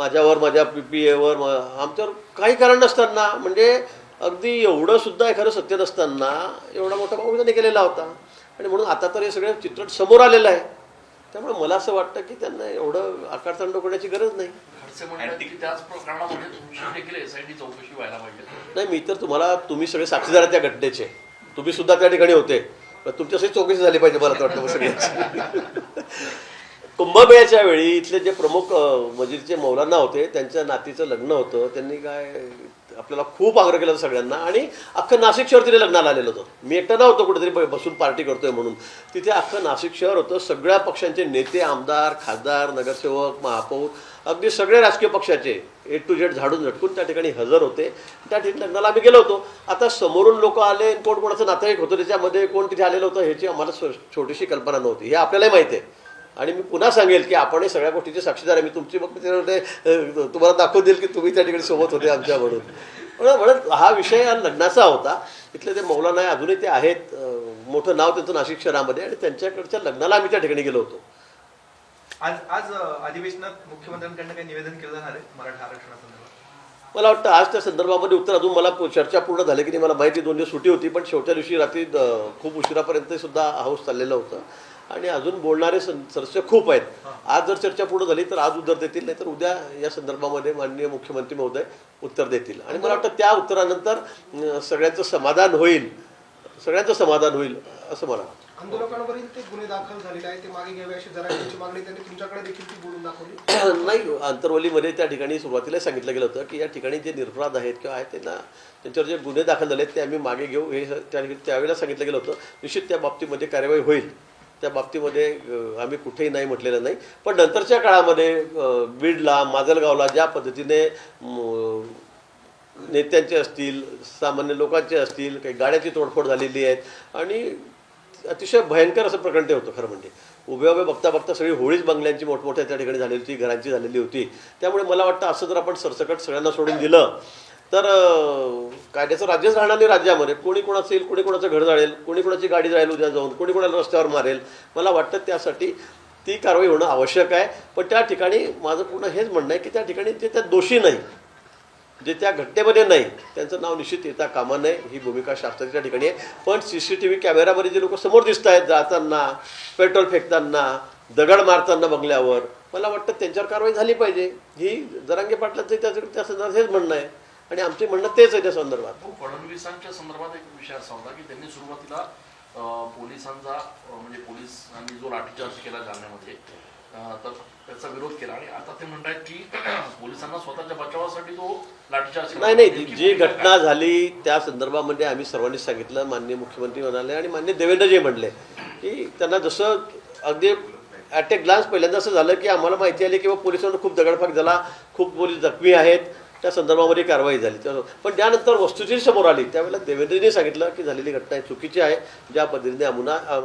माझ्यावर माझ्या P P ever आमच्यावर काही कारण नसताना म्हणजे अगदी एवढं सुद्धा एखादं सत्य नसताना एवढा मोठा भाऊ त्यांनी केलेला होता. आणि म्हणून आता तर हे सगळं चित्र समोर आलेलं आहे. त्यामुळे मला असं वाटतं की त्यांना एवढं आकारतांड करण्याची गरज नाही. नाही मी तर तुम्हाला तुम्ही सगळे साक्षीदार आहेत त्या घटनेचे. तुम्ही सुद्धा त्या ठिकाणी होते. पण तुमच्यासाठी चौकशी झाली पाहिजे मला तर वाटतं सगळ्यांची. कुंभमेळ्याच्या वेळी इथले जे प्रमुख मजिदचे मौलाना होते त्यांच्या नातीचं लग्न होतं त्यांनी काय आपल्याला खूप आग्रह केला सगळ्यांना. आणि अख्खं नाशिक शहर तिथे लग्नाला आलेलं होतं. मी एकटा नव्हतो कुठेतरी बसून पार्टी करतोय म्हणून. तिथे अख्खं नाशिक शहर होतं. सगळ्या पक्षांचे नेते आमदार खासदार नगरसेवक महापौर अगदी सगळे राजकीय पक्षाचे ए टू झेड झाडून झटकून त्या ठिकाणी हजर होते. त्या ठिकाणी लग्नाला आम्ही गेलो होतो. आता समोरून लोक आले आणि कोण कोणाचं नातेवाईक होतं त्याच्यामध्ये कोण तिथे आलेलं होतं ह्याची आम्हाला छोटीशी कल्पना नव्हती. हे आपल्यालाही माहिती आहे. आणि मी पुन्हा सांगेल की आपण सगळ्या गोष्टीचे साक्षीदार आहे. मी तुमची मग तुम्हाला दाखवून देईल की तुम्ही त्या ठिकाणी सोबत होते आमच्या म्हणून. म्हणून म्हणत हा विषय हा लग्नाचा होता. इथले ते मौलाना अजूनही ते आहेत. मोठं नाव त्यांचं नाशिक शहरामध्ये आणि त्यांच्याकडच्या लग्नाला आम्ही त्या ठिकाणी गेलो होतो. आज आज अधिवेशनात मुख्यमंत्र्यांकडनं काही निवेदन केलं जाणार आहे मराठा आरक्षणासंदर्भात? मला वाटतं आज त्या संदर्भामध्ये उत्तर अजून मला चर्चा पूर्ण झाली की नाही मला माहिती दोन दिवस सुट्टी होती पण शेवटच्या दिवशी रात्री खूप उशिरापर्यंत सुद्धा हाऊस चाललेलं होतं. आणि अजून बोलणारे सदस्य खूप आहेत. आज जर चर्चा पूर्ण झाली तर आज उत्तर देतील नाही तर उद्या या संदर्भामध्ये माननीय मुख्यमंत्री महोदय उत्तर देतील. आणि मला वाटतं त्या उत्तरानंतर सगळ्यांचं समाधान होईल. सगळ्यांचं समाधान होईल असं मला वाटतं. आंदोलकांवरील ते गुन्हे दाखल झालेले आहेत ते मागे घ्यावे अशी जरांगीची मागणी त्यांनी तुमच्याकडे देखील ती बोलून दाखवली. नाही आंतरवलीमध्ये त्या ठिकाणी सुरुवातीला सांगितलं गेलं होतं की या ठिकाणी जे निरपराध आहेत किंवा आहेत त्यांना त्यांच्यावर जे गुन्हे दाखल झाले ते आम्ही मागे घेऊ. हे त्या त्यावेळेला सांगितलं गेलं होतं. निश्चित त्या बाबतीमध्ये कार्यवाही होईल. त्या बाबतीमध्ये आम्ही कुठेही नाही म्हटलेलं नाही. पण नंतरच्या काळामध्ये बीडला माजलगावला ज्या पद्धतीने नेत्यांचे असतील सामान्य लोकांचे असतील काही गाड्याची तोडफोड झालेली आहेत आणि अतिशय भयंकर असं प्रकरण ते होतं खरं म्हणजे. उभ्या उभ्या बघता बघता सगळी होळीच बंगल्यांची मोठमोठ्या त्या ठिकाणी झालेली होती घरांची झालेली होती. त्यामुळे मला वाटतं असं जर आपण सरसकट सगळ्यांना सोडून दिलं तर कायद्याचं राज्यच राहणार नाही राज्यामध्ये. कोणी कोणाचं येईल कोणी कोणाचं घर जाळेल कोणी कोणाची गाडी जाईल उद्या जाऊन कोणी कोणाला रस्त्यावर मारेल. मला वाटतं त्यासाठी ती कारवाई होणं आवश्यक आहे. पण त्या ठिकाणी माझं पूर्ण हेच म्हणणं आहे की त्या ठिकाणी ते त्या दोषी नाही जे त्या घटनेमध्ये नाही त्यांचं नाव निश्चित येता कामा नये. ही भूमिका शास्त्राच्या ठिकाणी आहे. पण सी सी टी व्ही कॅमेरामध्ये जे लोक समोर दिसत आहेत जाताना पेट्रोल फेकताना दगड मारताना बंगल्यावर मला वाटतं त्यांच्यावर कारवाई झाली पाहिजे. ही जरांगे पाटलांचं त्या त्या संदर्भात हेच म्हणणं आहे. आणि आमचे म्हणणं तेच आहे त्या संदर्भात. भाऊ, फडणवीसांच्या संदर्भात एक विषय असा होता की त्यांनी सुरुवातीला पोलिसांचा म्हणजे पोलिसांनी जो लाठीचार्ज केला जालन्यामध्ये तर त्याचा विरोध केला. आणि आता ते म्हणतात की पोलिसांना स्वतःच्या बचावासाठी तो लाठीचार्ज. नाही नाही जी घटना झाली त्या संदर्भामध्ये आम्ही सर्वांनी सांगितलं माननीय मुख्यमंत्री म्हणाले आणि माननीय देवेंद्रजी म्हणले की त्यांना जसं अगदी ॲट ए ग्लान्स पहिल्यांदा असं झालं की आम्हाला माहिती आली की बा पोलिसांना खूप दगडफाक झाला खूप पोलीस जखमी आहेत. त्या संदर्भामध्ये कारवाई झाली. त्या- पण त्यानंतर वस्तुस्थिती समोर आली. त्यावेळेला देवेंद्रजींनी सांगितलं की झालेली घटना ही चुकीची आहे. ज्या पद्धतीने अमुना